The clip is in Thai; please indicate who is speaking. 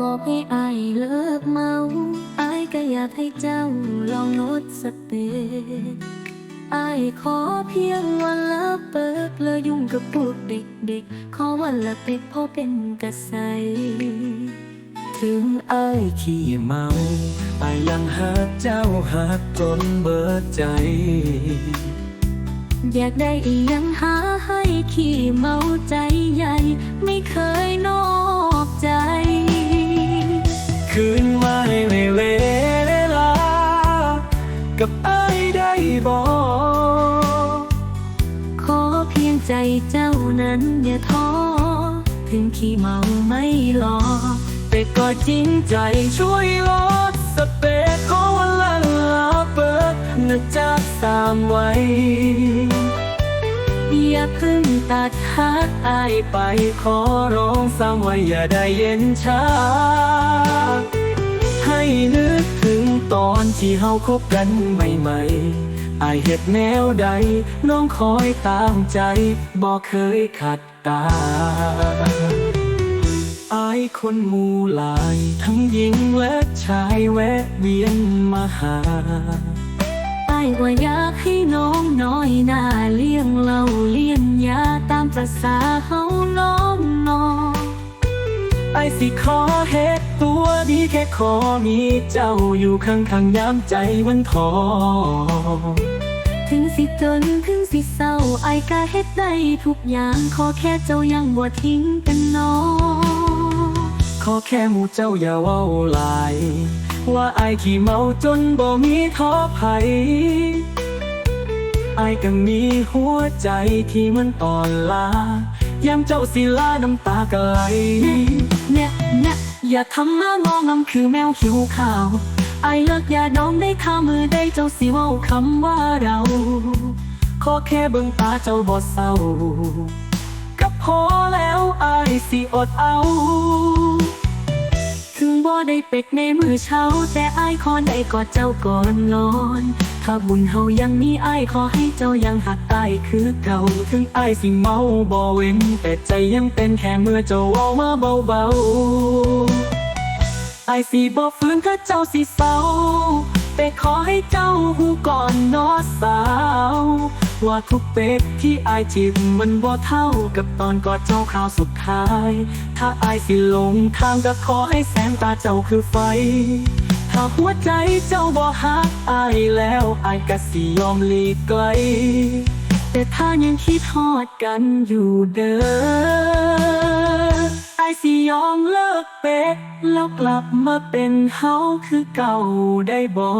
Speaker 1: บอกให้อายเลิกเมาอายก็อยากให้เจ้าลองลดสเปคอายขอเพียงวันละเปิกเลิกยุ่งกับพวกเด็กๆ ขอวันละเป็กพอเป็นกระใส
Speaker 2: ถึงไอ้ายขี้เมาไอ้ายยังหักเจ้าหักจนเบิดใจ
Speaker 1: อยากได้อีหยังหาให้ขี้เมาใจใหญ่ ไม่เคยนอกใจ
Speaker 2: คืนมาให้เวลา กับไอ้ได้บอก
Speaker 1: ขอเพียงใจเจ้านั้นอย่าท้อ ถึงขี้เมาไม่รอ
Speaker 2: แต่ก็จริงใจช่วยลดสเปคขอวันละลาเปิดนะจ๊ะสามไว้
Speaker 1: อย่าเพิ่งตัดหักอายไป
Speaker 2: ขอร้องซ้ำว่าอย่าได้เย็นชา ให้นึกถึงตอนที่เฮาคบกันใหม่ๆอายเห็ดแนวใด น้องคอยตามใจบอกเคยขัดตาอายคนมูหลาย ทั้งหญิงและชายแวะเวียนมาหา
Speaker 1: อายว่าอยากให้น้องน้อยหนาาตามประสาเฮาน้องนอง
Speaker 2: ไอสิขอเฮ็ดตัวดีแค่ขอมีเจ้าอยู่ข้างข้างยามใจมันทอ
Speaker 1: ถึงสิจนถึงสิเศร้าไอก็เฮ็ดได้ทุกอย่างขอแค่เจ้ายังบ่ทิ้งกันน้อง
Speaker 2: ขอแค่หมู่เจ้าอย่าเว้าหลายว่าไอขี้เมาจนบ่มีท้อภัย อายก็มีหัวใจที่มันอ่อนล้ายามเจ้าสิลาน้ำตาก็ไหล
Speaker 1: เนี่ยเนี่ยอย่าทำหน้ามองงำคือแมวหิวข้าวไอเลิกอย่าดองได้ข้ามือได้เจ้าสิว้าคำว่าเรา
Speaker 2: ขอแค่เบิ่งตาเจ้าบ่เศร้าก็พอแล้วไอสิอดเอา
Speaker 1: ได้เป็กในมือเช้า แต่อายขอได้กอดเจ้าก่อนนอน ถ้าบุญเฮายังมีอายขอให้เจ้ายังหักอายคือเก่า
Speaker 2: ถึงอายสิเมาบ่เว้น แต่ใจยังเป็นแค่เมื่อเจ้าเอามาเบาๆไอายสิบ่ฟื้นก็เจ้าสิเศร้าแต่ขอให้เจ้าหูก่อน ว่าทุกเป็กที่ไอายจิบมันบ่เท่ากับตอนกอดเจ้าคราวสุดท้าย ถ้าไอายสิลงทางก็ขอให้แสงตาเจ้าคือไฟ ถ้าหัวใจเจ้าบ่ฮักอายแล้วอายก็สิยอมหลีกไกล
Speaker 1: แต่ถ้ายังคิดฮอดกันอยู่เด้อ
Speaker 2: ไอายสิยอมเลิกเป็กแล้วกลับมาเป็นเฮาคือเก่าได้บ่